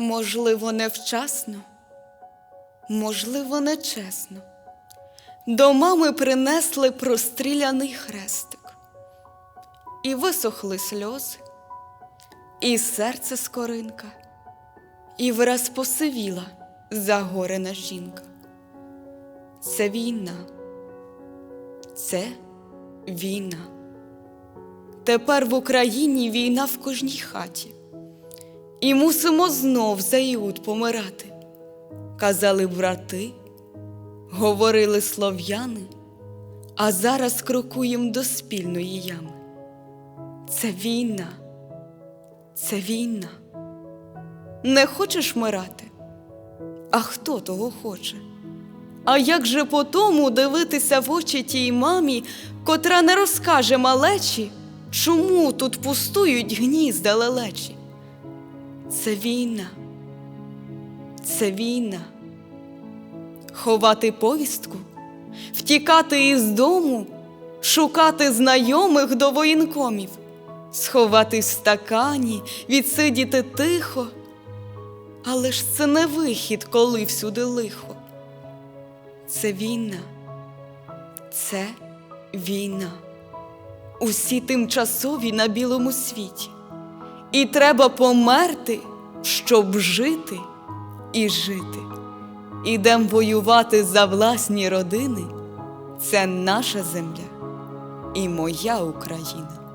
Можливо, невчасно, можливо, нечесно. До мами принесли простріляний хрестик, і висохли сльози, і серце скоринка, і враз посивіла загорена жінка. Це війна, це війна. Тепер в Україні війна в кожній хаті. І мусимо знов за Іуд помирати. Казали брати, говорили слов'яни, а зараз крокуєм до спільної ями. Це війна, це війна. Не хочеш мирати? А хто того хоче? А як же по тому дивитися в очі тій мамі, котра не розкаже малечі, чому тут пустують гнізда лелечі? Це війна, це війна. Ховати повістку, втікати із дому, шукати знайомих до воєнкомів, сховати в стакані, відсидіти тихо. Але ж це не вихід, коли всюди лихо. Це війна, це війна. Усі тимчасові на білому світі. І треба померти, щоб жити і жити. Ідем воювати за власні родини. Це наша земля і моя Україна.